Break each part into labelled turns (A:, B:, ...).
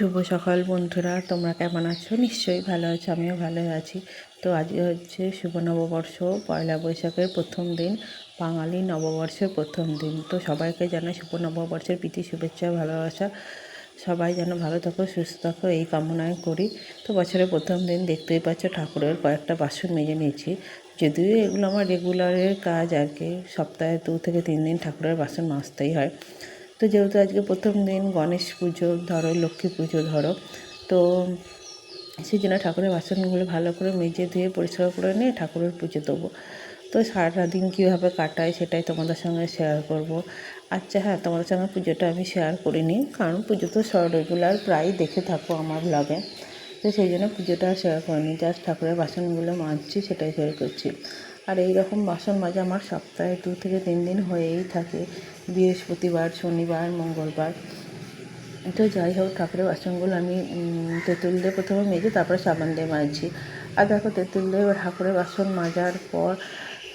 A: শুভ সকাল বন্ধুরা, তোমরা কেমন আছো? নিশ্চয়ই ভালো আছো, আমিও ভালো আছি। তো আজ হচ্ছে শুভ নববর্ষ, পয়লা বৈশাখের প্রথম দিন, বাঙালি নববর্ষের প্রথম দিন। তো সবাইকে জানাই শুভ নববর্ষের প্রীতি, শুভেচ্ছা, ভালোবাসা। সবাই যেন ভালো থাকো, সুস্থ থাকো, এই কামনায় করি। তো বছরের প্রথম দিন দেখতেই পাচ্ছ, ঠাকুরের কয়েকটা বাসন মেজে নিয়েছি। যদিও এগুলো আমার রেগুলারের কাজ আর কি, সপ্তাহে দু থেকে তিন দিন ঠাকুরের বাসন মাজতেই হয়। তো যেহেতু আজকে প্রথম দিন গণেশ পুজো, ধরো, লক্ষ্মী পুজো, ধরো, তো সেই জন্য ঠাকুরের বাসনগুলো ভালো করে মেজে ধুয়ে, পরিষ্কার করে নিয়ে ঠাকুরের পুজো দেবো। তো সারাটা দিন কীভাবে কাটায় সেটাই তোমাদের সঙ্গে শেয়ার করব। আচ্ছা হ্যাঁ তোমাদের সঙ্গে পুজোটা আমি শেয়ার করিনি, কারণ পুজো তো রেগুলার প্রায় দেখে থাকো আমার ব্লগে তো সেই জন্য পুজোটা শেয়ার করিনি জাস্ট ঠাকুরের বাসনগুলো মাজছি, সেটাই শেয়ার করছি। আর এই রকম বাসন মাজা আমার সপ্তাহে দু থেকে তিন দিন হয়েই থাকে। বৃহস্পতিবার, শনিবার, মঙ্গলবার। তো যাই হোক, ঠাকুরের বাসনগুলো আমি তেঁতুল দিয়ে প্রথমে মেজে তারপরে সাবান দিয়ে মাজছি আর দেখো, তেঁতুল দিয়ে ঠাকুরের বাসন মাজার পর,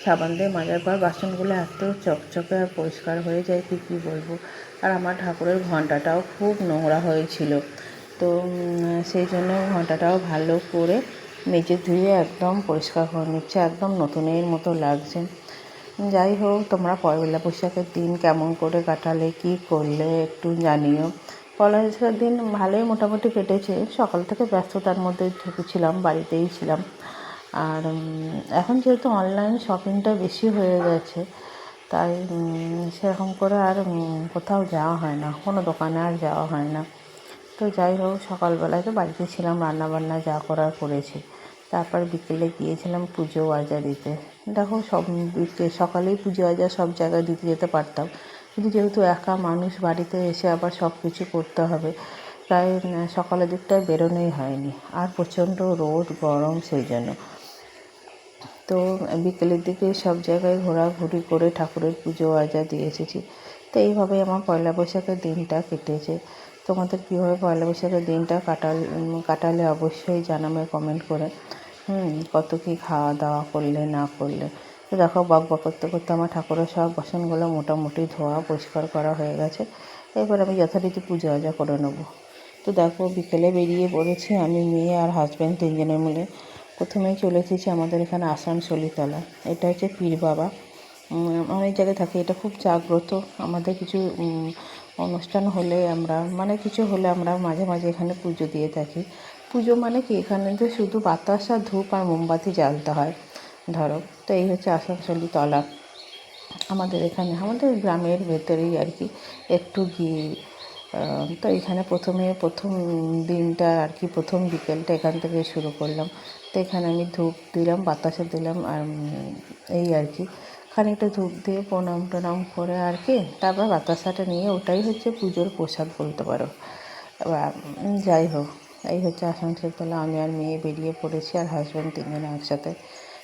A: সাবান দিয়ে মাজার পর বাসনগুলো এত চকচকে আর পরিষ্কার হয়ে যায়, কি, কী বলব? আর আমার ঠাকুরের ঘন্টাটাও খুব নোংরা হয়েছিল। তো সেই জন্য ঘন্টাটাও ভালো করে মেজে ধুয়ে একদম পরিষ্কার করে নিচ্ছে, একদম নতুনের মতো লাগছে। যাই হোক তোমরা পয়লা বৈশাখের দিন কেমন করে কাটালে, কী করলে একটু জানিও। পয়লা বৈশাখের দিন ভালোই মোটামুটি কেটেছে। সকাল থেকে ব্যস্ততার মধ্যে ঢুকেছিলাম, বাড়িতেই ছিলাম। আর এখন যেহেতু অনলাইন শপিংটা বেশি হয়ে গেছে, তাই সেরকম করে আর কোথাও যাওয়া হয় না, কোনো দোকানে আর যাওয়া হয় না। তো যাই হোক সকালবেলায় তো বাড়িতে ছিলাম রান্না বান্না যা করার করেছি। তারপর বিকেলে গিয়েছিলাম পুজো আজা দিতে। দেখো, সব সকালেই পুজো আজা সব জায়গায় দিতে যেতে পারতাম। কিন্তু যেহেতু একা মানুষ বাড়িতে এসে আবার সব কিছু করতে হবে, তাই সকালের দিকটায় বেরোনোই হয়নি। আর প্রচণ্ড রোদ, গরম সেই জন্য। তো, বিকেলের দিকে সব জায়গায় ঘোরাঘুরি করে ঠাকুরের পুজো আজা দিয়ে এসেছি। তো এইভাবেই আমার পয়লা বৈশাখের দিনটা কেটেছে। তোমাদের কীভাবে পয়লা বৈশাখের দিনটা কাটাল কাটালে অবশ্যই জানাবে কমেন্ট করে। হুম, কত কী খাওয়া দাওয়া করলে, না করলে। তো দেখো, বক বক করতে করতে আমার ঠাকুরের সব বাসনগুলো মোটামুটি ধোয়া, পরিষ্কার করা হয়ে গেছে। এবার আমি যথারীতি পুজো আজা করে নেব। তো দেখো, বিকেলে বেরিয়ে পড়েছি আমি, মেয়ে আর হাজব্যান্ড তিনজনে মিলে। প্রথমেই চলে এসেছি আমাদের এখানে আসানসোলিতলা। এটা হচ্ছে পীর বাবা। অনেক জায়গায় থাকে, এটা খুব জাগ্রত। আমাদের কিছু অনুষ্ঠান হলে আমরা মানে কিছু হলে আমরা মাঝে মাঝে এখানে পুজো দিয়ে থাকি। পুজো মানে কি? এখানে তো শুধু বাতাসা ধূপ আর মোমবাতি জ্বালতে হয়। ধরো তো এই হচ্ছে আসানসোলি তলা। আমাদের এখানে আমাদের গ্রামের ভেতরেই আর কি একটু গিয়ে তো এখানে প্রথমে প্রথম দিনটা আর কি প্রথম বিকেলটা এখান থেকে শুরু করলাম। তো এখানে আমি ধূপ দিলাম বাতাসা দিলাম আর এই আর কি খানিকটা ধূপ দিয়ে প্রণাম টনাম করে আর কি তারপর বাতাসাটা নিয়ে ওটাই হচ্ছে পুজোর প্রসাদ বলতে পারো। উম, যাই হোক। এই হচ্ছে আসানসোল তলা আমি আর মেয়ে বেরিয়ে পড়েছি আর হাজব্যান্ড তিনজনে একসাথে।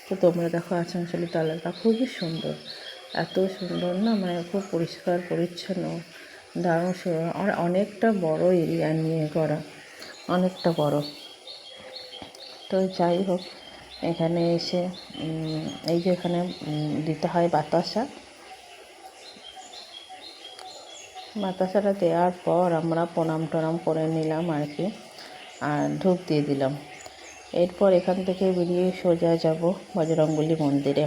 A: তো তোমরা দেখো আসানসোলের তলাটা খুবই সুন্দর। এত সুন্দর না মানে খুব পরিষ্কার, পরিচ্ছন্ন, দারুণ সুন্দর। আর অনেকটা বড় এরিয়া নিয়ে করা অনেকটা বড়। তো যাই হোক, এখানে এসে এই যে এখানে দিতে হয় বাতাসা। বাতাসাটা দেওয়ার পর আমরা প্রণাম টনাম করে নিলাম আর কি। আর ধূপ দিয়ে দিলাম। এরপর এখান থেকে বেরিয়ে সোজা যাব বজরংবলী মন্দিরে।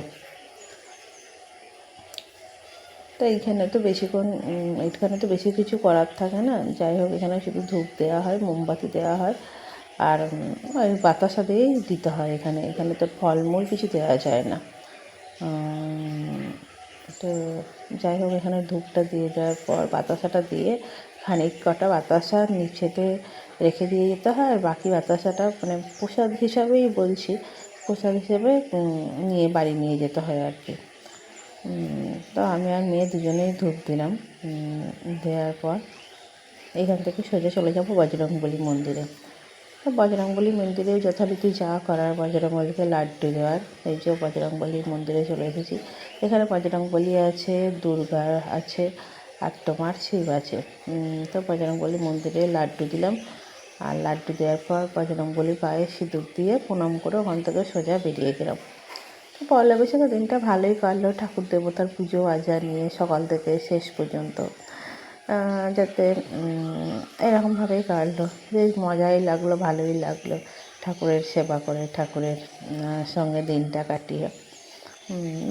A: তো এইখানে তো বেশিক্ষণ উম, এইখানে তো বেশি কিছু করার থাকে না। যাই হোক এখানে শুধু ধূপ দেওয়া হয় মোমবাতি দেওয়া হয়। আর বাতাসা দিয়েই দিতে হয় এখানে। এখানে তো ফলমূল কিছু দেওয়া যায় না। তো যাই হোক এখানে ধূপটা দিয়ে দেওয়ার পর বাতাসাটা দিয়ে খানিক কটা বাতাসা নিচেতে রেখে দিয়ে যেতে হয়, আর বাকি বাতাসাটা মানে প্রসাদ হিসাবেই বলছি, প্রসাদ হিসেবে নিয়ে বাড়ি নিয়ে যেতে হয় আর কি। তো আমি আর মেয়ে দুজনেই ধূপ দিলাম। দেওয়ার পর এখান থেকে সোজা চলে যাব বজরংবলী মন্দিরে। তো বজরংবলী মন্দিরেও যথারীতি যা করার, বজরংবলীকে লাড্ডু দেওয়ার, এই যে বজরংবলী মন্দিরে চলে এসেছি। এখানে বজরংবলী আছে, দুর্গা আছে আর তোমার শিব আছে। তো বজরংবলী মন্দিরে লাড্ডু দিলাম। আর লাড্ডু দেওয়ার পর বজরংবলী পায়ে সিঁদুর দিয়ে প্রণাম করে ওখান থেকে সোজা বেরিয়ে গেলাম। তো পয়লা বৈশাখের দিনটা ভালোই কাটলো, ঠাকুর দেবতার পুজো আজা নিয়ে সকাল থেকে শেষ পর্যন্ত। যাতে এরকমভাবেই কাটলো। বেশ মজাই লাগল, ভালোই লাগল। ঠাকুরের সেবা করে, ঠাকুরের সঙ্গে দিনটা কাটিয়ে।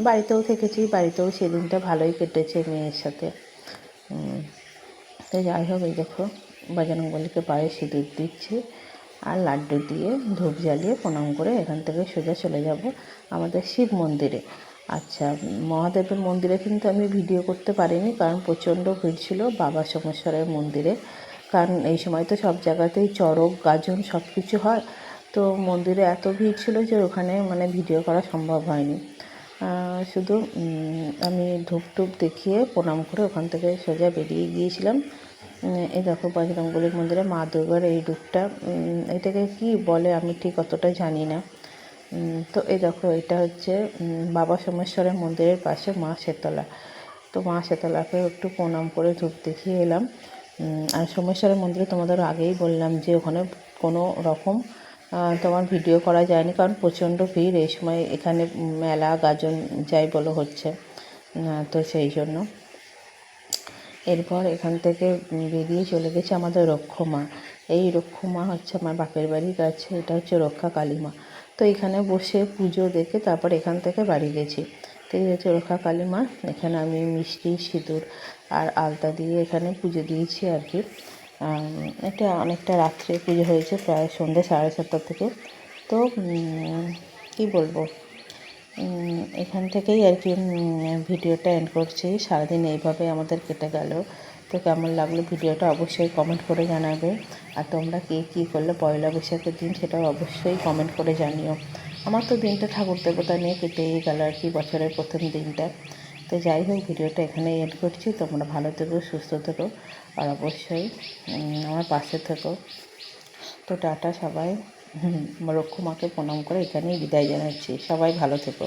A: বাড়িতেও থেকেছি, বাড়িতেও সেদিনটা ভালোই কেটেছে মেয়ের সাথে। তো যাই হোক, এই দেখো। বজরংবলীকে পায়ে সিঁদুর দিচ্ছি আর লাড্ডু দিয়ে ধূপ জ্বালিয়ে প্রণাম করে এখান থেকে সোজা চলে যাব আমাদের শিব মন্দিরে। আচ্ছা মহাদেবের মন্দিরে কিন্তু আমি ভিডিও করতে পারিনি কারণ প্রচণ্ড ভিড় ছিল বাবা সোমেশ্বরের মন্দিরে। কারণ এই সময় তো সব জায়গাতেই চড়ক, গাজন সব কিছু হয়। তো মন্দিরে এত ভিড় ছিল যে ওখানে মানে ভিডিও করা সম্ভব হয়নি। শুধু আমি ধূপ টুপ দেখিয়ে প্রণাম করে ওখান থেকে সোজা বেরিয়ে গিয়েছিলাম। এই দেখো বজরংবলীর মন্দিরে মা দুর্গার এই রূপটা এটাকে কি বলে আমি ঠিক অতটা জানি না। তো এই দেখো এটা হচ্ছে বাবা সোমেশ্বরের মন্দিরের পাশে মা শেতলা তো মা শেতলাকে একটু প্রণাম করে ধূপ দেখিয়ে এলাম। আর সোমেশ্বরের মন্দিরে তোমাদের আগেই বললাম যে ওখানে কোনো রকম তোমার ভিডিও করা যায়নি, কারণ প্রচণ্ড ভিড়। এই সময় এখানে মেলা গাজন যাই বলো হচ্ছে তো সেই জন্য। এরপর এখান থেকে বেরিয়ে চলে গেছে আমাদের রক্ষমা। এই রক্ষমা হচ্ছে আমার বাপের বাড়ির কাছে এটা হচ্ছে রক্ষা কালীমা। তো এখানে বসে পুজো দেখে তারপর এখান থেকে বাড়ি গেছি। তো এই হচ্ছে রক্ষা কালীমা, এখানে আমি মিষ্টি, সিঁদুর আর আলতা দিয়ে এখানে পুজো দিয়েছি আর কি। এটা অনেকটা রাত্রে পুজো হয়েছে, প্রায় সন্ধ্যে সাড়ে সাতটা থেকে। তো কী বলব? এখান থেকেই আর কি ভিডিওটা এন্ড করছি। সারাদিন এইভাবে আমাদের কেটে গেল। তো কেমন লাগল ভিডিওটা অবশ্যই কমেন্ট করে জানাবে। আর তোমরা কে কী করলে পয়লা বৈশাখের দিন সেটাও অবশ্যই কমেন্ট করে জানিও। আমার তো দিনটা ঠাকুর দেবতা নিয়ে কেটেই গেল আর কি বছরের প্রথম দিনটা। তো যাই হোক, ভিডিওটা এখানে এড করছি। তোমরা ভালো থেকো, সুস্থ থেকো। আর অবশ্যই আমার পাশে থেকো। তো টাটা সবাই। হুম, রক্ষমাকে প্রণাম করে এখানেই বিদায় জানাচ্ছি। সবাই ভালো থেকো।